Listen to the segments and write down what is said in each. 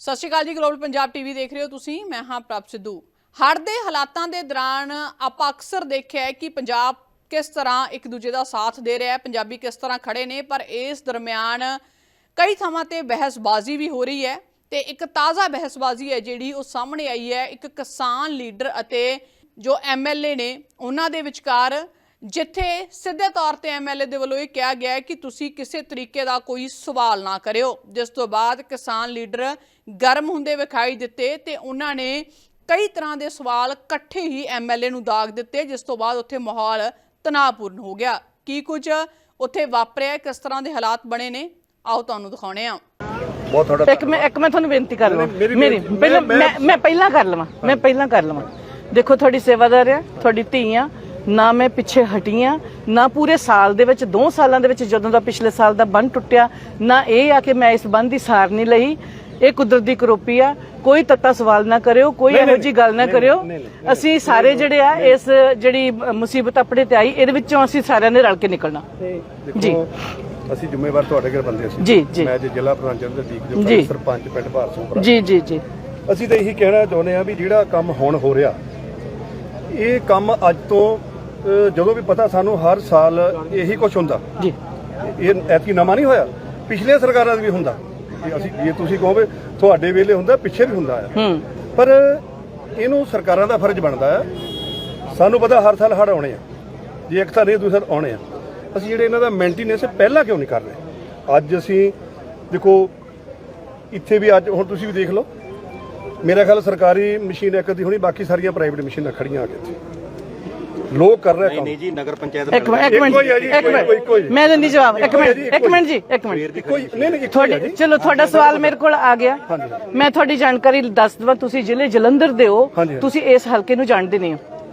ਸਤਿ ਸ਼੍ਰੀ ਅਕਾਲ ਜੀ global Punjab TV ਦੇਖ ਰਹੇ ਹੋ ਤੁਸੀਂ, ਮੈਂ ਹਾਂ ਪ੍ਰਭ ਸਿੱਧੂ। ਹੜ੍ਹ ਦੇ ਹਾਲਾਤਾਂ ਦੇ ਦੌਰਾਨ ਆਪਾਂ ਅਕਸਰ ਦੇਖਿਆ ਹੈ ਕਿ ਪੰਜਾਬ ਕਿਸ ਤਰ੍ਹਾਂ ਇੱਕ ਦੂਜੇ ਦਾ ਸਾਥ ਦੇ ਰਿਹਾ ਹੈ, ਪੰਜਾਬੀ ਕਿਸ ਤਰ੍ਹਾਂ ਖੜੇ ਨੇ, ਪਰ ਇਸ ਦਰਮਿਆਨ ਕਈ ਥਾਵਾਂ ਤੇ ਬਹਿਸਬਾਜ਼ੀ ਵੀ ਹੋ ਰਹੀ ਹੈ ਤੇ ਇੱਕ ਤਾਜ਼ਾ ਬਹਿਸਬਾਜ਼ੀ ਹੈ ਜਿਹੜੀ ਉਹ ਸਾਹਮਣੇ ਆਈ ਹੈ, ਇੱਕ ਕਿਸਾਨ ਲੀਡਰ ਅਤੇ ਜੋ ਐਮਐਲਏ ਨੇ, ਉਹਨਾਂ ਦੇ ਵਿਚਕਾਰ, ਜਿੱਥੇ ਸਿੱਧੇ ਤੌਰ ਤੇ ਐਮਐਲਏ ਦੇ ਵੱਲੋਂ ਇਹ ਕਿਹਾ ਗਿਆ ਹੈ ਕਿ ਤੁਸੀਂ ਕਿਸੇ ਤਰੀਕੇ ਦਾ ਕੋਈ ਸਵਾਲ ਨਾ ਕਰਿਓ। ਜਿਸ ਤੋਂ ਬਾਅਦ ਕਿਸਾਨ ਲੀਡਰ ਗਰਮ ਹੁੰਦੇ ਵਿਖਾਈ ਦਿੱਤੇ ਤੇ ਉਹਨਾਂ ਨੇ ਕਈ ਤਰ੍ਹਾਂ ਦੇ ਸਵਾਲ ਇਕੱਠੇ ਹੀ ਐਮਐਲਏ ਨੂੰ ਦਾਗ ਦਿੱਤੇ ਜਿਸ ਤੋਂ ਬਾਅਦ ਉੱਥੇ ਮਾਹੌਲ ਤਣਾਅਪੂਰਨ ਹੋ ਗਿਆ। ਕੀ ਕੁਝ ਉੱਥੇ ਵਾਪਰਿਆ ਕਿਸ ਤਰ੍ਹਾਂ ਦੇ ਹਾਲਾਤ ਬਣੇ ਨੇ? ਆਓ ਤੁਹਾਨੂੰ ਦਿਖਾਉਣੇ ਆ। ਬਹੁਤ ਤੁਹਾਡਾ ਇੱਕ ਮੈਂ ਇੱਕ ਮੈਂ ਤੁਹਾਨੂੰ ਬੇਨਤੀ ਕਰ ਲਵਾਂ। ਮੇਰੀ ਪਹਿਲਾਂ ਮੈਂ- ਮੈਂ ਪਹਿਲਾਂ ਕਰ ਲਵਾਂ। ਮੈਂ ਪਹਿਲਾਂ ਕਰ ਲਵਾਂ। ਦੇਖੋ ਤੁਹਾਡੀ ਸੇਵਾਦਾਰ ਆ ਤੁਹਾਡੀ ਧੀ ਆ। ਨਾ ਮੈਂ ਪਿੱਛੇ ਹਟੀ ਆ ਨਾ ਪੂਰੇ ਸਾਲ ਦੇ ਵਿੱਚ 2 ਸਾਲਾਂ ਦੇ ਵਿੱਚ ਜਦੋਂ ਦਾ ਪਿਛਲੇ ਸਾਲ ਦਾ ਬੰਨ ਟੁੱਟਿਆ ਨਾ ਇਹ ਆ ਕਿ ਮੈਂ ਇਸ ਬੰਨ ਦੀ ਸਾਰ ਨਹੀਂ ਲਈ। ਇਹ ਕੁਦਰਤ ਦੀ ਕਰੋਪੀ ਆ। ਕੋਈ ਤੱਤਾ ਸਵਾਲ ਨਾ ਕਰਿਓ ਕੋਈ ਇਹੋ ਜੀ ਗੱਲ ਨਾ ਕਰਿਓ। ਅਸੀਂ ਸਾਰੇ ਜਿਹੜੇ ਆ ਇਸ ਜਿਹੜੀ ਮੁਸੀਬਤ ਆਪਣੇ ਤੇ ਆਈ ਇਹਦੇ ਵਿੱਚੋਂ ਅਸੀਂ ਸਾਰਿਆਂ ਨੇ ਰਲ ਕੇ ਨਿਕਲਣਾ। ਜੀ। ਅਸੀਂ ਜ਼ਿੰਮੇਵਾਰ ਤੁਹਾਡੇ ਘਰ ਬੰਦੇ ਸੀ। ਜੀ, ਜੀ। ਮੈਂ ਅੱਜ ਜ਼ਿਲ੍ਹਾ ਪ੍ਰਧਾਨ ਚੰਦਰਦੀਪ ਜੀ। ਜੋ। ਸਰਪੰਚ ਪਿੰਡ ਭਾਰਸੋਂ ਜੀ ਜੀ ਜੀ। ਅਸੀਂ ਤਾਂ ਇਹੀ ਕਹਿਣਾ ਚਾਹੁੰਦੇ ਆ ਵੀ ਜਿਹੜਾ ਕੰਮ ਹੁਣ ਹੋ ਰਿਹਾ ਇਹ ਕੰਮ ਅੱਜ ਤੋਂ ਜਦੋਂ ਵੀ ਪਤਾ ਸਾਨੂੰ ਹਰ ਸਾਲ ਇਹੀ ਕੁਝ ਹੁੰਦਾ। ਜੀ। ਇਹ ਐਤਕੀ ਨਵਾਂ ਨਹੀਂ ਹੋਇਆ। ਪਿਛਲੇ ਸਰਕਾਰਾਂ ਦਾ ਵੀ ਹੁੰਦਾ। ਜੇ ਅਸੀਂ ਜੇ ਤੁਸੀਂ ਕਹੋਗੇ ਤੁਹਾਡੇ ਵੇਲੇ ਹੁੰਦਾ ਪਿੱਛੇ ਵੀ ਹੁੰਦਾ ਹੂੰ। ਪਰ ਇਹਨੂੰ ਸਰਕਾਰਾਂ ਦਾ ਫਰਜ਼ ਬਣਦਾ ਹੈ ਸਾਨੂੰ ਪਤਾ ਹਰ ਸਾਲ ਹੜ੍ਹ ਆਉਣੇ ਆ। ਜੇ ਇੱਕ ਤਾਂ ਨਹੀਂ ਦੂਸਰਾ ਆਉਣੇ ਆ। ਅਸੀਂ ਜਿਹੜੇ ਇਹਨਾਂ ਦਾ ਮੇਨਟੇਨੈਂਸ ਪਹਿਲਾਂ ਕਿਉਂ ਨਹੀਂ ਕਰ ਰਹੇ? ਅੱਜ ਅਸੀਂ ਦੇਖੋ ਇੱਥੇ ਵੀ ਅੱਜ ਹੁਣ ਤੁਸੀਂ ਵੀ ਦੇਖ ਲਓ। ਮੇਰਾ ਖਿਆਲ ਸਰਕਾਰੀ ਮਸ਼ੀਨ ਇੱਕ ਦੀ ਹੋਣੀ ਬਾਕੀ ਸਾਰੀਆਂ ਪ੍ਰਾਈਵੇਟ ਮਸ਼ੀਨਾਂ ਖੜੀਆਂ ਆ ਕੇ ਇੱਥੇ। ਲੋਕ ਕਰ ਰਹੇ ਕੰਮ। ਨਹੀਂ ਜੀ ਨਗਰ ਪੰਚਾਇਤ ਇੱਕ ਮਿੰਟ ਇੱਕ ਮਿੰਟ ਇੱਕੋ। ਮਿੰਟ। ਮੈਂ ਦਿੰਦੀ ਜਵਾਬ ਇੱਕ ਮਿੰਟ ਇੱਕ ਮਿੰਟ ਜੀ ਇੱਕ ਮਿੰਟ। ਕੋਈ ਨਹੀਂ ਨਹੀਂ ਤੁਹਾਡੀ। ਚਲੋ ਤੁਹਾਡਾ ਸਵਾਲ ਮੇਰੇ ਕੋਲ ਆ ਗਿਆ। ਮੈਂ ਤੁਹਾਡੀ ਜਾਣਕਾਰੀ ਦੱਸ ਦਵਾਂ ਤੁਸੀਂ ਜ਼ਿਲ੍ਹੇ ਜਲੰਧਰ ਦੇ ਹੋ। ਤੁਸੀਂ ਇਸ ਹਲਕੇ ਨੂੰ ਜਾਣਦੇ ਨਹੀਂ ਹੋ।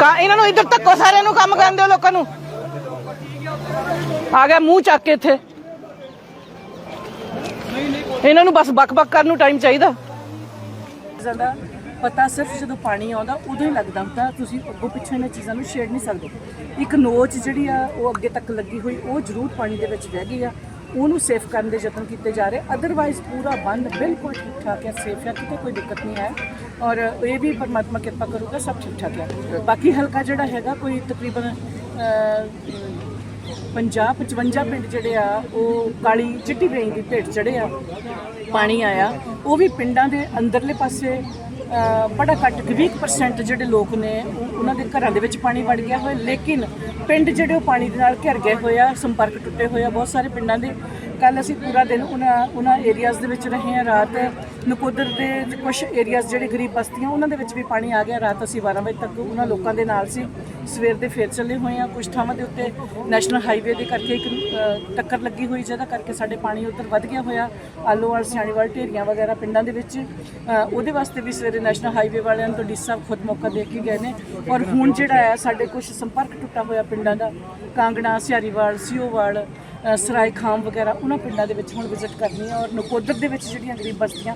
ਕਾ ਇਹਨਾਂ ਨੂੰ ਇੱਧਰ ਧੱਕੋ, ਸਾਰਿਆਂ ਨੂੰ ਕੰਮ ਕਰਨ ਦਿਓ ਲੋਕਾਂ ਨੂੰ। ਆ ਗਿਆ ਮੂੰਹ ਚੱਕ ਕੇ ਇੱਥੇ। ਇਹਨਾਂ ਨੂੰ ਬਸ ਬਕ-ਬਕ ਕਰਨ ਨੂੰ ਟਾਈਮ ਚਾਹੀਦਾ। ਜ਼ਿਆਦਾ ਪਤਾ ਸਿਰਫ ਜਦੋਂ ਪਾਣੀ ਆਉਂਦਾ, ਉਦੋਂ ਹੀ ਲੱਗਦਾ ਹੁੰਦਾ। ਤੁਸੀਂ ਅੱਗੋਂ ਪਿੱਛੋਂ ਇਹਨਾਂ ਚੀਜ਼ਾਂ ਨੂੰ ਛੇੜ ਨਹੀਂ ਸਕਦੇ। ਇੱਕ ਨੋਚ ਜਿਹੜੀ ਆ, ਉਹ ਅੱਗੇ ਤੱਕ ਲੱਗੀ ਹੋਈ, ਉਹ ਜ਼ਰੂਰ ਪਾਣੀ ਦੇ ਵਿੱਚ ਰਹਿ ਗਈ ਆ। ਉਹਨੂੰ ਸੇਫ ਕਰਨ ਦੇ ਯਤਨ ਕੀਤੇ ਜਾ ਰਹੇ। ਅਦਰਵਾਈਜ਼ ਪੂਰਾ ਬੰਦ ਬਿਲਕੁਲ ਠੀਕ ਠਾਕ ਹੈ ਸੇਫ ਹੈ ਕਿਤੇ ਕੋਈ ਦਿੱਕਤ ਨਹੀਂ ਹੈ। ਔਰ ਇਹ ਵੀ ਪਰਮਾਤਮਾ ਕਿਰਪਾ ਕਰੂਗਾ ਸਭ ਠੀਕ ਠਾਕ ਹੈ। ਬਾਕੀ ਹਲਕਾ ਜਿਹੜਾ ਹੈਗਾ ਕੋਈ ਤਕਰੀਬਨ ਅਹ, 50 55 ਪਿੰਡ ਜਿਹੜੇ ਆ ਉਹ ਕਾਲੀ ਚਿੱਟੀ ਵੇਈ ਦੀ ਭੇਟ ਚੜੇ ਆ ਪਾਣੀ ਆਇਆ। ਉਹ ਵੀ ਪਿੰਡਾਂ ਦੇ ਅੰਦਰਲੇ ਪਾਸੇ ਬੜਾ ਘੱਟ 20% ਜਿਹੜੇ ਲੋਕ ਨੇ ਉਹਨਾਂ ਦੇ ਘਰਾਂ ਦੇ ਵਿੱਚ ਪਾਣੀ ਵੜ ਗਿਆ ਹੋਇਆ। ਲੇਕਿਨ ਪਿੰਡ ਜਿਹੜੇ ਉਹ ਪਾਣੀ ਦੇ ਨਾਲ ਘਿਰ ਗਏ ਹੋਏ ਆ, ਸੰਪਰਕ ਟੁੱਟੇ ਹੋਏ ਆ, ਬਹੁਤ ਸਾਰੇ ਪਿੰਡਾਂ ਦੇ ਕੱਲ ਅਸੀਂ ਪੂਰਾ ਦਿਨ ਉਹਨਾਂ ਉਹਨਾਂ ਏਰੀਆਜ਼ ਦੇ ਵਿੱਚ ਰਹੇ ਹਾਂ, ਰਾਤ ਨਕੋਦਰ ਦੇ ਕੁਝ ਏਰੀਆਜ਼ ਜਿਹੜੇ ਗਰੀਬ ਬਸਤੀਆਂ, ਉਹਨਾਂ ਦੇ ਵਿੱਚ ਵੀ ਪਾਣੀ ਆ ਗਿਆ। ਰਾਤ ਅਸੀਂ 12 ਵਜੇ ਤੱਕ ਉਹਨਾਂ ਲੋਕਾਂ ਦੇ ਨਾਲ ਸੀ। ਸਵੇਰ ਦੇ ਫੇਰ ਚੱਲੇ ਹੋਏ ਆ ਕੁਝ ਥਾਵਾਂ ਦੇ ਉੱਤੇ ਨੈਸ਼ਨਲ ਹਾਈਵੇ ਦੇ ਕਰਕੇ ਇੱਕ ਟੱਕਰ ਲੱਗੀ ਹੋਈ, ਜਿਹਦਾ ਕਰਕੇ ਸਾਡੇ ਪਾਣੀ ਉੱਧਰ ਵੱਧ ਗਿਆ ਹੋਇਆ। ਆਲੋਵਾਲ, ਸਿਆਣੀਵਾਲ, ਢੇਰੀਆਂ ਵਗੈਰਾ ਪਿੰਡਾਂ ਦੇ ਵਿੱਚ ਉਹਦੇ ਵਾਸਤੇ ਵੀ ਸਵੇਰੇ ਨੈਸ਼ਨਲ ਹਾਈਵੇ ਵਾਲਿਆਂ ਤੋਂ ਡੀ ਸਾਹਿਬ ਖੁਦ ਮੌਕਾ ਦੇ ਕੇ ਗਏ ਨੇ। ਔਰ ਹੁਣ ਜਿਹੜਾ ਹੈ, ਸਾਡੇ ਕੁਝ ਸੰਪਰਕ ਟੁੱਟਾ ਹੋਇਆ ਪਿੰਡਾਂ ਦਾ, ਕਾਂਗੜਾ ਸਿਆਰੀਵਾਲ ਸਿਓਵਾਲ ਸਰਾਏ ਖਾਮ ਵਗੈਰਾ, ਉਹਨਾਂ ਪਿੰਡਾਂ ਦੇ ਵਿੱਚ ਹੁਣ ਵਿਜ਼ਿਟ ਕਰਨੀ ਹੈ ਔਰ ਨਕੋਦਰ ਦੇ ਵਿੱਚ ਜਿਹੜੀਆਂ ਗਰੀਬ ਬਸਤੀਆਂ,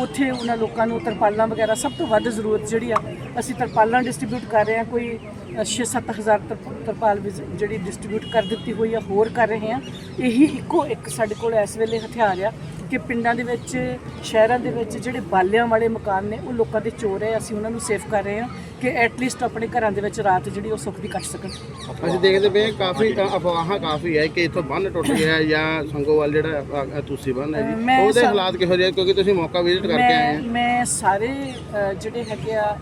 ਉੱਥੇ ਉਹਨਾਂ ਲੋਕਾਂ ਨੂੰ ਤਰਪਾਲਾਂ ਵਗੈਰਾ ਸਭ ਤੋਂ ਵੱਧ ਜ਼ਰੂਰਤ ਜਿਹੜੀ ਆ, ਅਸੀਂ ਤਰਪਾਲਾਂ ਡਿਸਟ੍ਰੀਬਿਊਟ ਕਰ ਰਹੇ ਹਾਂ, ਕੋਈ 6-7 ਹਜ਼ਾਰ ਤਰਪ- ਤਰਪਾਲ ਵੀ ਜਿਹੜੀ ਡਿਸਟ੍ਰੀਬਿਊਟ ਕਰ ਦਿੱਤੀ ਹੋਈ ਆ, ਹੋਰ ਕਰ ਰਹੇ ਹਾਂ। ਇਹੀ ਇੱਕੋ ਇੱਕ ਸਾਡੇ ਕੋਲ ਇਸ ਵੇਲੇ ਹਥਿਆਰ ਆ ਕਿ ਪਿੰਡਾਂ ਦੇ ਵਿੱਚ ਸ਼ਹਿਰਾਂ ਦੇ ਵਿੱਚ ਜਿਹੜੇ ਬਾਲਿਆਂ ਵਾਲੇ ਮਕਾਨ ਨੇ ਉਹ ਲੋਕਾਂ ਦੇ ਚੋਰ ਹੈ ਅਸੀਂ ਉਹਨਾਂ ਨੂੰ ਸੇਫ ਕਰ ਰਹੇ ਹਾਂ ਕਿ ਐਟਲੀਸਟ ਆਪਣੇ ਘਰਾਂ ਦੇ ਵਿੱਚ ਰਾਤ ਜਿਹੜੀ ਉਹ ਸੁੱਖ ਦੀ ਕੱਟ ਸਕਣ। ਅਸੀਂ ਦੇਖਦੇ ਪਏ ਹਾਂ ਕਾਫੀ ਅ, ਅਫਵਾਹਾਂ ਕਾਫੀ ਹੈ ਕਿ ਇੱਥੋਂ ਬੰਨ ਟੁੱਟ ਗਿਆ ਹੈ ਜਾਂ ਸੰਗੋਵਾਲ ਜਿਹੜਾ ਤੁਸੀਂ ਬੰਨ ਹੈ ਜੀ ਮੈਂ ਉਹਦੇ ਸਾ- ਹਾਲਾਤ ਕਿਹੋ ਜਿਹੇ ਕਿਉਂਕਿ ਤੁਸੀਂ ਮੌਕਾ ਵਿਜ਼ਿਟ ਕਰਕੇ ਆਏ ਮੈਂ ਮੈਂ ਸਾਰੇ ਅ, ਜਿਹੜੇ ਹੈਗੇ ਆ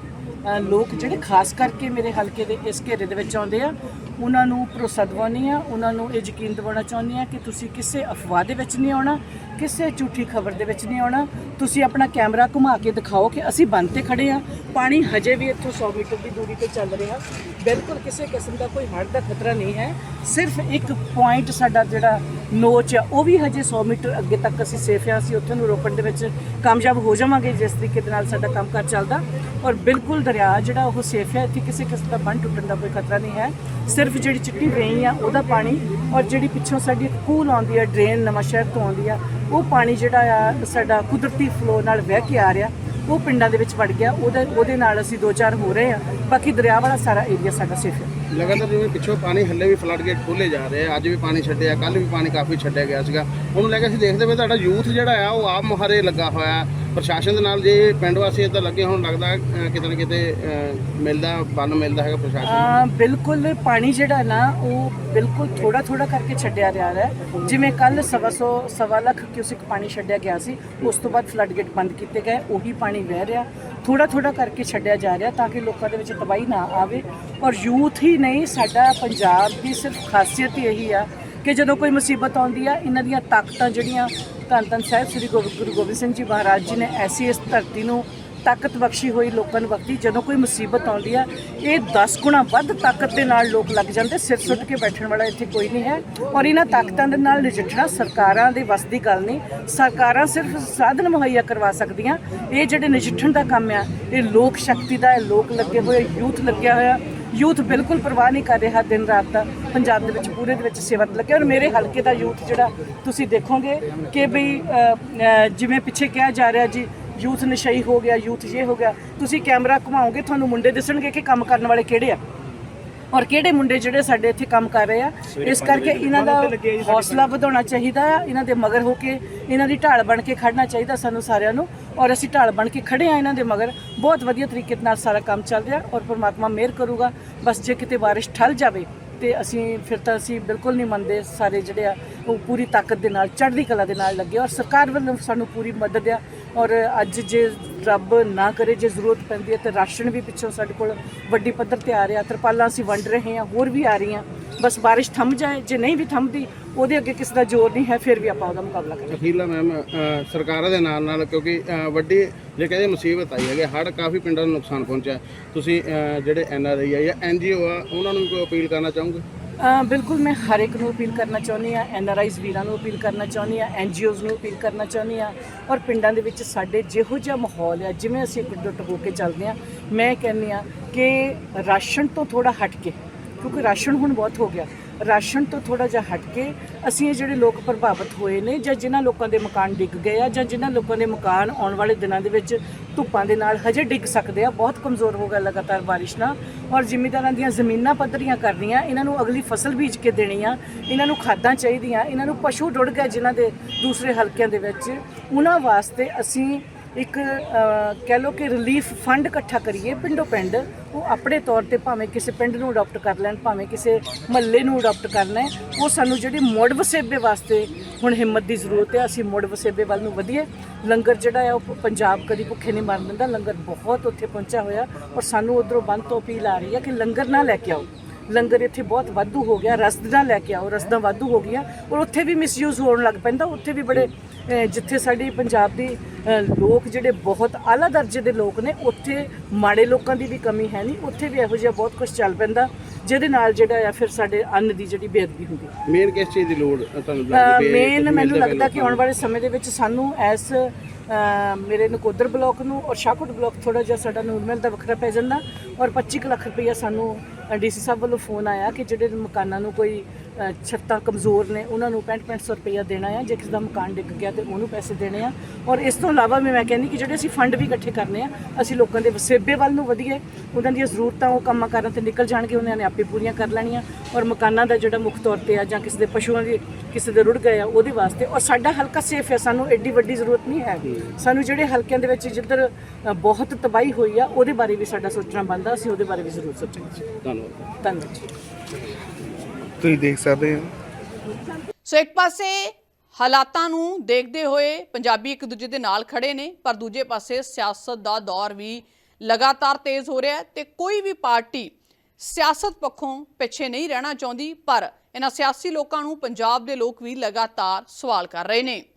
ਅ, ਲੋਕ ਜਿਹੜੇ ਖਾਸ ਕਰਕੇ ਮੇਰੇ ਹਲਕੇ ਦੇ ਇਸ ਘੇਰੇ ਦੇ ਵਿੱਚ ਆਉਂਦੇ ਆ ਉਹਨਾਂ ਨੂੰ ਭਰੋਸਾ ਦਿਵਾਉਂਦੀ ਆ ਉਹਨਾਂ ਨੂੰ ਇਹ ਯਕੀਨ ਦਿਵਾਉਣਾ ਚਾਹੁੰਦੀ ਆ ਕਿ ਤੁਸੀਂ ਕਿਸੇ ਅਫਵਾਹ ਦੇ ਵਿੱਚ ਨਹੀਂ ਆਉਣਾ, ਕਿਸੇ ਝੂਠੀ ਖਬਰ ਦੇ ਵਿੱਚ ਨਹੀਂ ਆਉਣਾ। ਤੁਸੀਂ ਆਪਣਾ ਕੈਮਰਾ ਘੁਮਾ ਕੇ ਦਿਖਾਓ ਕਿ ਅਸੀਂ ਬੰਦ ਤੇ ਖੜੇ ਆ ਪਾਣੀ ਹਜੇ ਵੀ ਇੱਥੋਂ 100 ਮੀਟਰ ਦੀ ਦੂਰੀ ਤੇ ਚੱਲ ਰਿਹਾ। ਬਿਲਕੁਲ ਕਿਸੇ ਕਿਸਮ ਦਾ ਕੋਈ ਹੜ੍ਹ ਦਾ ਖਤਰਾ ਨਹੀਂ ਹੈ। ਸਿਰਫ ਇੱਕ ਪੁਆਇੰਟ ਸਾਡਾ ਜਿਹੜਾ ਨੋਚ ਆ, ਉਹ ਵੀ ਹਜੇ 100 ਮੀਟਰ ਅੱਗੇ ਤੱਕ ਅਸੀਂ ਸੇਫ ਆ ਅਸੀਂ ਉੱਥੇ ਨੂੰ ਰੋਕਣ ਦੇ ਵਿੱਚ ਕਾਮਯਾਬ ਹੋ ਜਾਵਾਂਗੇ, ਜਿਸ ਤਰੀਕੇ ਦੇ ਨਾਲ ਸਾਡਾ ਕੰਮਕਾਰ ਚੱਲਦਾ। ਔਰ ਬਿਲਕੁਲ ਦਰਿਆ ਜਿਹੜਾ ਉਹ ਸੇਫ ਹੈ। ਇੱਥੇ ਕਿਸੇ ਕਿਸਮ ਦਾ ਬੰਨ ਟੁੱਟਣ ਦਾ ਕੋਈ ਖਤਰਾ ਨਹੀਂ ਹੈ। ਸਿਰਫ ਸਿਰਫ ਜਿਹੜੀ ਚਿੱਟੀ ਵੇਈ ਆ, ਉਹਦਾ ਪਾਣੀ ਔਰ ਜਿਹੜੀ ਪਿੱਛੋਂ ਸਾਡੀ ਇੱਕ ਕੂਲ ਆਉਂਦੀ ਆ, ਡਰੇਨ ਨਵਾਂ ਸ਼ਹਿਰ ਤੋਂ ਆਉਂਦੀ ਆ, ਉਹ ਪਾਣੀ ਜਿਹੜਾ ਆ, ਸਾਡਾ ਕੁਦਰਤੀ ਫਲੋ ਨਾਲ ਵਹਿ ਕੇ ਆ ਰਿਹਾ, ਉਹ ਪਿੰਡਾਂ ਦੇ ਵਿੱਚ ਵੜ ਗਿਆ, ਉਹਦੇ ਉਹਦੇ ਨਾਲ ਅਸੀਂ ਦੋ ਚਾਰ ਹੋ ਰਹੇ ਆ, ਬਾਕੀ ਦਰਿਆ ਵਾਲਾ ਸਾਰਾ ਏਰੀਆ ਸਾਡਾ ਸੇਫ ਹੈ ਲਗਾਤਾਰ ਜਿਵੇਂ ਪਿੱਛੋਂ ਪਾਣੀ ਹੱਲੇ ਵੀ ਫਲੱਡ ਗੇਟ ਖੋਲੇ ਜਾ ਰਹੇ ਆ, ਅੱਜ ਵੀ ਪਾਣੀ ਛੱਡਿਆ ਕੱਲ ਵੀ ਪਾਣੀ ਕਾਫੀ ਛੱਡਿਆ ਗਿਆ ਸੀਗਾ। ਉਹਨੂੰ ਲੈ ਕੇ ਅਸੀਂ ਦੇਖਦੇ ਪਏ ਤੁਹਾਡਾ ਯੂਥ ਜਿਹੜਾ ਆ, ਉਹ ਆਪ ਮੁਹਾਰੇ ਲੱਗਾ ਹੋਇਆ ਪ੍ਰਸ਼ਾਸਨ ਦੇ ਨਾਲ ਜੇ ਪਿੰਡ ਵਾਸੀ ਇਦਾਂ ਲੱਗੇ ਹੁਣ, ਲੱਗਦਾ ਕਿਤੇ ਨਾ ਕਿਤੇ ਮਿਲਦਾ, ਬੰਨ ਮਿਲਦਾ ਹੈਗਾ ਪ੍ਰਸ਼ਾਸਨ ਬਿਲਕੁਲ ਪਾਣੀ ਜਿਹੜਾ ਨਾ, ਉਹ ਬਿਲਕੁਲ ਥੋੜਾ ਥੋੜਾ ਕਰਕੇ ਛੱਡਿਆ ਜਾ ਰਿਹਾ ਹੈ। ਜਿਵੇਂ ਕੱਲ ਸਵਾ ਸੌ ਸਵਾ ਲੱਖ ਕਿਊਸਿਕ ਪਾਣੀ ਛੱਡਿਆ ਗਿਆ ਸੀ, ਉਸ ਤੋਂ ਬਾਅਦ ਫਲੱਡ ਗੇਟ ਬੰਦ ਕੀਤੇ ਗਏ, ਉਹੀ ਪਾਣੀ ਵਹਿ ਰਿਹਾ। ਥੋੜਾ ਥੋੜਾ ਕਰਕੇ ਛੱਡਿਆ ਜਾ ਰਿਹਾ ਤਾਂ ਕਿ ਲੋਕਾਂ ਦੇ ਵਿੱਚ ਤਬਾਹੀ ਨਾ ਆਵੇ। ਔਰ ਯੂਥ ਹੀ ਨਹੀਂ, ਸਾਡਾ ਪੰਜਾਬ ਦੀ ਸਿਰਫ ਖਾਸੀਅਤ ਹੀ ਇਹੀ ਆ ਕਿ ਜਦੋਂ ਕੋਈ ਮੁਸੀਬਤ ਆਉਂਦੀ ਆ, ਇਹਨਾਂ ਦੀਆਂ ਤਾਕਤਾਂ ਜਿਹੜੀਆਂ ਧੰਨ ਧੰਨ ਸਾਹਿਬ, ਸ੍ਰੀ ਗੋਬਿੰਦ ਗੁਰੂ ਗੋਬਿੰਦ ਸਿੰਘ ਜੀ ਮਹਾਰਾਜ ਜੀ ਨੇ ਐਸੀ ਇਸ ਧਰਤੀ ਨੂੰ ਤਾਕਤ ਬਖਸ਼ੀ ਹੋਈ, ਲੋਕਾਂ ਨੂੰ ਬਖਸ਼ੀ ਜਦੋਂ ਕੋਈ ਮੁਸੀਬਤ ਆਉਂਦੀ ਆ, ਇਹ 10 ਗੁਣਾ ਵੱਧ ਤਾਕਤ ਦੇ ਨਾਲ ਲੋਕ ਲੱਗ ਜਾਂਦੇ, ਸਿਰ ਸੁੱਟ ਕੇ ਬੈਠਣ ਵਾਲਾ ਇੱਥੇ ਕੋਈ ਨਹੀਂ ਹੈ। ਔਰ ਇਹਨਾਂ ਤਾਕਤਾਂ ਦੇ ਨਾਲ ਨਜਿੱਠਣਾ ਸਰਕਾਰਾਂ ਦੇ ਵੱਸ ਦੀ ਗੱਲ ਨਹੀਂ, ਸਰਕਾਰਾਂ ਸਿਰਫ ਸਾਧਨ ਮੁਹੱਈਆ ਕਰਵਾ ਸਕਦੀਆਂ, ਇਹ ਜਿਹੜੇ ਨਜਿੱਠਣ ਦਾ ਕੰਮ ਆ, ਇਹ ਲੋਕ ਸ਼ਕਤੀ ਦਾ ਹੈ ਲੋਕ ਲੱਗੇ ਹੋਏ, ਯੂਥ ਲੱਗਿਆ ਹੋਇਆ ਯੂਥ ਬਿਲਕੁਲ ਪਰਵਾਹ ਨਹੀਂ ਕਰ ਰਿਹਾ ਦਿਨ ਰਾਤ ਦਾ, ਪੰਜਾਬ ਦੇ ਵਿੱਚ ਪੂਰੇ ਦੇ ਵਿੱਚ ਸੇਵਾ ਤੇ ਲੱਗਿਆ ਔਰ ਮੇਰੇ ਹਲਕੇ ਦਾ ਯੂਥ ਜਿਹੜਾ ਤੁਸੀਂ ਦੇਖੋਗੇ ਕਿ ਵੀ ਜਿਵੇਂ ਪਿੱਛੇ ਕਿਹਾ ਜਾ ਰਿਹਾ ਜੀ, ਯੂਥ ਨਸ਼ਈ ਹੋ ਗਿਆ, ਯੂਥ ਇਹ ਹੋ ਗਿਆ। ਤੁਸੀਂ ਕੈਮਰਾ ਘੁਮਾਓਗੇ, ਤੁਹਾਨੂੰ ਮੁੰਡੇ ਦਿਸਣਗੇ ਕਿ ਕੰਮ ਕਰਨ ਵਾਲੇ ਕਿਹੜੇ ਆ? ਔਰ ਕਿਹੜੇ ਮੁੰਡੇ ਜਿਹੜੇ ਸਾਡੇ ਇੱਥੇ ਕੰਮ ਕਰ ਰਹੇ ਆ ਇਸ ਕਰਕੇ ਇਹਨਾਂ ਦਾ ਹੌਸਲਾ ਵਧਾਉਣਾ ਚਾਹੀਦਾ ਆ ਇਹਨਾਂ ਦੇ ਮਗਰ ਹੋ ਕੇ ਇਹਨਾਂ ਦੀ ਢਾਲ ਬਣ ਕੇ ਖੜਨਾ ਚਾਹੀਦਾ ਸਾਨੂੰ ਸਾਰਿਆਂ ਨੂੰ ਔਰ ਅਸੀਂ ਢਾਲ ਬਣ ਕੇ ਖੜੇ ਆ ਇਹਨਾਂ ਦੇ ਮਗਰ ਬਹੁਤ ਵਧੀਆ ਤਰੀਕੇ ਨਾਲ ਸਾਰਾ ਕੰਮ ਚੱਲ ਰਿਹਾ ਔਰ ਪਰਮਾਤਮਾ ਮਿਹਰ ਕਰੂਗਾ ਬਸ ਜੇ ਕਿਤੇ ਬਾਰਿਸ਼ ਠੱਲ ਜਾਵੇ ਤੇ ਅਸੀਂ ਫਿਰ ਤਾਂ ਅਸੀਂ ਬਿਲਕੁਲ ਨਹੀਂ ਮੰਨਦੇ ਸਾਰੇ ਜਿਹੜੇ ਆ ਉਹ ਪੂਰੀ ਤਾਕਤ ਦੇ ਨਾਲ ਚੜ੍ਹਦੀ ਕਲਾ ਦੇ ਨਾਲ ਲੱਗੇ ਔਰ ਸਰਕਾਰ ਵੱਲੋਂ ਸਾਨੂੰ ਪੂਰੀ ਮਦਦ ਆ ਔਰ ਅੱਜ ਜੇ ਰੱਬ ਨਾ ਕਰੇ, ਜੇ ਜ਼ਰੂਰਤ ਪੈਂਦੀ ਹੈ ਤੇ ਰਾਸ਼ਨ ਵੀ ਪਿੱਛੋਂ ਸਾਡੇ ਕੋਲ ਵੱਡੀ ਪੱਧਰ ਤੇ ਆ ਰਿਹਾ। ਤਰਪਾਲਾਂ ਅਸੀਂ ਵੰਡ ਰਹੇ ਹਾਂ, ਹੋਰ ਵੀ ਆ ਰਹੀਆਂ। ਬਸ ਬਾਰਿਸ਼ ਥੰਮ ਜਾਏ, ਜੇ ਨਹੀਂ ਵੀ ਥੰਮਦੀ, ਉਹਦੇ ਅੱਗੇ ਕਿਸੇ ਦਾ ਜ਼ੋਰ ਨਹੀਂ ਹੈ, ਫਿਰ ਵੀ ਆਪਾਂ ਉਹਦਾ ਮੁਕਾਬਲਾ ਕਰਾਂਗੇ। ਅਖੀਰਲਾ ਮੈਮ ਸਰਕਾਰਾਂ ਦੇ ਨਾਲ ਨਾਲ, ਕਿਉਂਕਿ ਵੱਡੀ, ਜੇ ਕਹਿੰਦੇ ਮੁਸੀਬਤ ਆਈ ਹੈਗੀ ਹੜ ਕਾਫੀ ਪਿੰਡਾਂ ਨੂੰ ਨੁਕਸਾਨ ਪਹੁੰਚਿਆ। ਤੁਸੀਂ ਜਿਹੜੇ ਐਨ ਆਰ ਆਈ ਆ ਜਾਂ ਐਨ ਜੀ ਓ ਆ, ਉਹਨਾਂ ਨੂੰ ਵੀ ਕੋਈ ਅਪੀਲ ਕਰਨਾ ਚਾਹੋਗੇ? ਬਿਲਕੁਲ ਮੈਂ ਹਰ ਇੱਕ ਨੂੰ ਅਪੀਲ ਕਰਨਾ ਚਾਹੁੰਦੀ ਆ ਐਨ ਆਰ ਆਈਜ਼ ਵੀਰਾਂ ਨੂੰ ਅਪੀਲ ਕਰਨਾ ਚਾਹੁੰਦੀ ਆ ਐਨ ਜੀ ਓਜ਼ ਨੂੰ ਅਪੀਲ ਕਰਨਾ ਚਾਹੁੰਦੀ ਆ ਔਰ ਪਿੰਡਾਂ ਦੇ ਵਿੱਚ ਸਾਡੇ ਜਿਹੋ ਜਿਹਾ ਮਾਹੌਲ ਆ, ਜਿਵੇਂ ਅਸੀਂ ਇਕਜੁੱਟ ਹੋ ਕੇ ਚੱਲਦੇ ਆ ਮੈਂ ਕਹਿੰਦੀ ਆ ਕਿ ਰਾਸ਼ਨ ਤੋਂ ਥੋੜਾ ਹਟ ਕੇ, ਕਿਉਂਕਿ ਰਾਸ਼ਨ ਹੁਣ ਬਹੁਤ ਹੋ ਗਿਆ ਰਾਸ਼ਨ ਤੋਂ ਥੋੜਾ ਜਿਹਾ ਹਟ ਕੇ ਅਸੀਂ ਇਹ ਜਿਹੜੇ ਲੋਕ ਪ੍ਰਭਾਵਿਤ ਹੋਏ ਨੇ ਜਾਂ ਜਿਨ੍ਹਾਂ ਲੋਕਾਂ ਦੇ ਮਕਾਨ ਡਿੱਗ ਗਏ ਆ ਜਾਂ ਜਿਨ੍ਹਾਂ ਲੋਕਾਂ ਦੇ ਮਕਾਨ ਆਉਣ ਵਾਲੇ ਦਿਨਾਂ ਦੇ ਵਿੱਚ ਧੁੱਪਾਂ ਦੇ ਨਾਲ ਹਜੇ ਡਿੱਗ ਸਕਦੇ ਆ, ਬਹੁਤ ਕਮਜ਼ੋਰ ਹੋ ਗਿਆ ਲਗਾਤਾਰ ਬਾਰਿਸ਼ ਨਾਲ ਔਰ ਜ਼ਿਮੀਂਦਾਰਾਂ ਦੀਆਂ ਜ਼ਮੀਨਾਂ ਪੱਧਰੀਆਂ ਕਰਨੀਆਂ ਇਹਨਾਂ ਨੂੰ ਅਗਲੀ ਫਸਲ ਬੀਜ ਕੇ ਦੇਣੀ ਆ ਇਹਨਾਂ ਨੂੰ ਖਾਦਾਂ ਚਾਹੀਦੀਆਂ, ਇਹਨਾਂ ਨੂੰ ਪਸ਼ੂ ਡੁੱੜ ਗਏ ਜਿਨ੍ਹਾਂ ਦੇ ਦੂਸਰੇ ਹਲਕਿਆਂ ਦੇ ਵਿੱਚ, ਉਹਨਾਂ ਵਾਸਤੇ ਅਸੀਂ ਇੱਕ ਕਹਿ ਲਓ ਕਿ ਰਿਲੀਫ ਫੰਡ ਇਕੱਠਾ ਕਰੀਏ ਪਿੰਡੋ ਪਿੰਡ, ਉਹ ਆਪਣੇ ਤੌਰ ਤੇ ਭਾਵੇਂ ਕਿਸੇ ਪਿੰਡ ਨੂੰ ਅਡਾਪਟ ਕਰ ਲੈਣ, ਭਾਵੇਂ ਕਿਸੇ ਮਹੱਲੇ ਨੂੰ ਅਡਾਪਟ ਕਰਨਾ ਹੈ ਉਹ ਸਾਨੂੰ ਜਿਹੜੀ ਮੁੜ ਵਸੇਬੇ ਵਾਸਤੇ ਹੁਣ ਹਿੰਮਤ ਦੀ ਜ਼ਰੂਰਤ ਹੈ, ਅਸੀਂ ਮੁੜ ਵਸੇਬੇ ਵੱਲ ਨੂੰ ਵਧੀਏ। ਲੰਗਰ ਜਿਹੜਾ ਹੈ, ਉਹ ਪੰਜਾਬ ਕਦੀ ਭੁੱਖੇ ਨਹੀਂ ਮਰਨ ਦਿੰਦਾ, ਲੰਗਰ ਬਹੁਤ ਉੱਥੇ ਪਹੁੰਚਿਆ ਹੋਇਆ ਔਰ ਸਾਨੂੰ ਉਧਰੋਂ ਬੰਦ ਤੋਂ ਅਪੀਲ ਆ ਰਹੀ ਹੈ ਕਿ ਲੰਗਰ ਨਾ ਲੈ ਕੇ ਆਓ। ਲੰਗਰ ਇੱਥੇ ਬਹੁਤ ਵਾਧੂ ਹੋ ਗਿਆ ਰਸਦਾਂ ਲੈ ਕੇ ਆਓ ਰਸਦਾਂ ਵਾਧੂ ਹੋ ਗਈਆਂ ਔਰ ਉੱਥੇ ਵੀ ਮਿਸਯੂਜ਼ ਹੋਣ ਲੱਗ ਪੈਂਦਾ ਉੱਥੇ ਵੀ ਬੜੇ ਜਿੱਥੇ ਸਾਡੀ ਪੰਜਾਬ ਦੀ ਲੋਕ ਜਿਹੜੇ ਬਹੁਤ ਆਲਾ ਦਰਜੇ ਦੇ ਲੋਕ ਨੇ ਉੱਥੇ ਮਾੜੇ ਲੋਕਾਂ ਦੀ ਵੀ ਕਮੀ ਹੈ ਨਹੀਂ ਉੱਥੇ ਵੀ ਇਹੋ ਜਿਹਾ ਬਹੁਤ ਕੁਝ ਚੱਲ ਪੈਂਦਾ ਜਿਹਦੇ ਨਾਲ ਜਿਹੜਾ ਆ ਫਿਰ ਸਾਡੇ ਅੰਨ ਦੀ ਜਿਹੜੀ ਬੇਅਦਬੀ ਹੁੰਦੀ ਮੇਨ ਕਿਸ ਚੀਜ਼ ਦੀ ਲੋੜ ਤੁਹਾਨੂੰ ਲੱਗਦੀ ਪਈ ਹੈ? ਮੇਨ ਮੈਨੂੰ ਲੱਗਦਾ ਕਿ ਆਉਣ ਵਾਲੇ ਸਮੇਂ ਦੇ ਵਿੱਚ ਸਾਨੂੰ ਐਸ ਅ, ਮੇਰੇ ਨਕੋਦਰ ਬਲਾਕ ਨੂੰ ਔਰ ਸ਼ਾਹਕੋਟ ਬਲਾਕ ਥੋੜਾ ਜਿਹਾ ਸਾਡਾ ਨੂਰਮਹਿਲ ਦਾ ਵੱਖਰਾ ਪੈ ਜਾਂਦਾ ਔਰ 25 ਕੁ ਲੱਖ ਰੁਪਈਆ ਸਾਨੂੰ ਡੀਸੀ ਸਾਹਿਬ ਵੱਲੋਂ ਫੋਨ ਆਇਆ ਕਿ ਜਿਹੜੇ ਮਕਾਨਾਂ ਨੂੰ ਕੋਈ ਛੱਤਾਂ ਕਮਜ਼ੋਰ ਨੇ ਉਹਨਾਂ ਨੂੰ 65-6500 ਰੁਪਇਆ ਦੇਣਾ ਆ ਜੇ ਕਿਸੇ ਦਾ ਮਕਾਨ ਡਿੱਗ ਗਿਆ ਤੇ ਉਹਨੂੰ ਪੈਸੇ ਦੇਣੇ ਆ। ਔਰ ਇਸ ਤੋਂ ਇਲਾਵਾ ਵੀ ਮੈਂ ਕਹਿੰਦੀ ਕਿ ਜਿਹੜੇ ਅਸੀਂ ਫੰਡ ਵੀ ਇਕੱਠੇ ਕਰਨੇ ਆ ਅਸੀਂ ਲੋਕਾਂ ਦੇ ਵਸੇਬੇ ਵੱਲ ਨੂੰ ਵਧੀਏ ਉਹਨਾਂ ਦੀਆਂ ਜ਼ਰੂਰਤਾਂ ਉਹ ਕੰਮਾਂ ਕਾਰਾਂ ਤੇ ਨਿਕਲ ਜਾਣਗੇ ਉਹਨਾਂ ਨੇ ਆਪੇ ਪੂਰੀਆਂ ਕਰ ਲੈਣੀਆਂ। ਔਰ ਮਕਾਨਾਂ ਦਾ ਜਿਹੜਾ ਮੁੱਖ ਤੌਰ ਤੇ ਆ ਜਾਂ ਕਿਸੇ ਦੇ ਪਸ਼ੂਆਂ ਦੀ ਕਿਸੇ ਦੇ ਰੁੜ ਗਏ ਆ ਉਹਦੇ ਵਾਸਤੇ ਔਰ ਸਾਡਾ ਹਲਕਾ ਸੇਫ ਹੈ ਸਾਨੂੰ ਐਡੀ ਵੱਡੀ ਜ਼ਰੂਰਤ ਨਹੀਂ ਹੈ। ਸਾਨੂੰ ਜਿਹੜੇ ਹਲਕਿਆਂ ਦੇ ਵਿੱਚ ਜਿੱਧਰ ਬਹੁਤ ਤਬਾਹੀ ਹੋਈ ਆ ਉਹਦੇ ਬਾਰੇ ਵੀ ਸਾਡਾ ਸੋਚਣਾ ਬਣਦਾ ਅਸੀਂ ਉਹਦੇ ਬਾਰੇ ਵੀ ਜ਼ਰੂਰ ਸੋਚਾਂਗੇ। ਧੰਨਵਾਦ। ਧੰਨਵਾਦ ਜੀ। ਤੁਸੀਂ ਦੇਖ ਸਕਦੇ ਹੋ। ਸੋ ਇੱਕ ਪਾਸੇ ਹਾਲਾਤਾਂ ਨੂੰ ਦੇਖਦੇ ਹੋਏ ਪੰਜਾਬੀ ਇੱਕ ਦੂਜੇ ਦੇ ਨਾਲ ਖੜੇ ਨੇ, ਪਰ ਦੂਜੇ ਪਾਸੇ ਸਿਆਸਤ ਦਾ ਦੌਰ ਵੀ ਲਗਾਤਾਰ ਤੇਜ਼ ਹੋ ਰਿਹਾ ਹੈ ਤੇ ਕੋਈ ਵੀ ਪਾਰਟੀ ਸਿਆਸਤ ਪੱਖੋਂ ਪਿੱਛੇ ਨਹੀਂ ਰਹਿਣਾ ਚਾਹੁੰਦੀ, ਪਰ ਇਹਨਾਂ ਸਿਆਸੀ ਲੋਕਾਂ ਨੂੰ ਪੰਜਾਬ ਦੇ ਲੋਕ ਵੀ ਲਗਾਤਾਰ ਸਵਾਲ ਕਰ ਰਹੇ ਨੇ।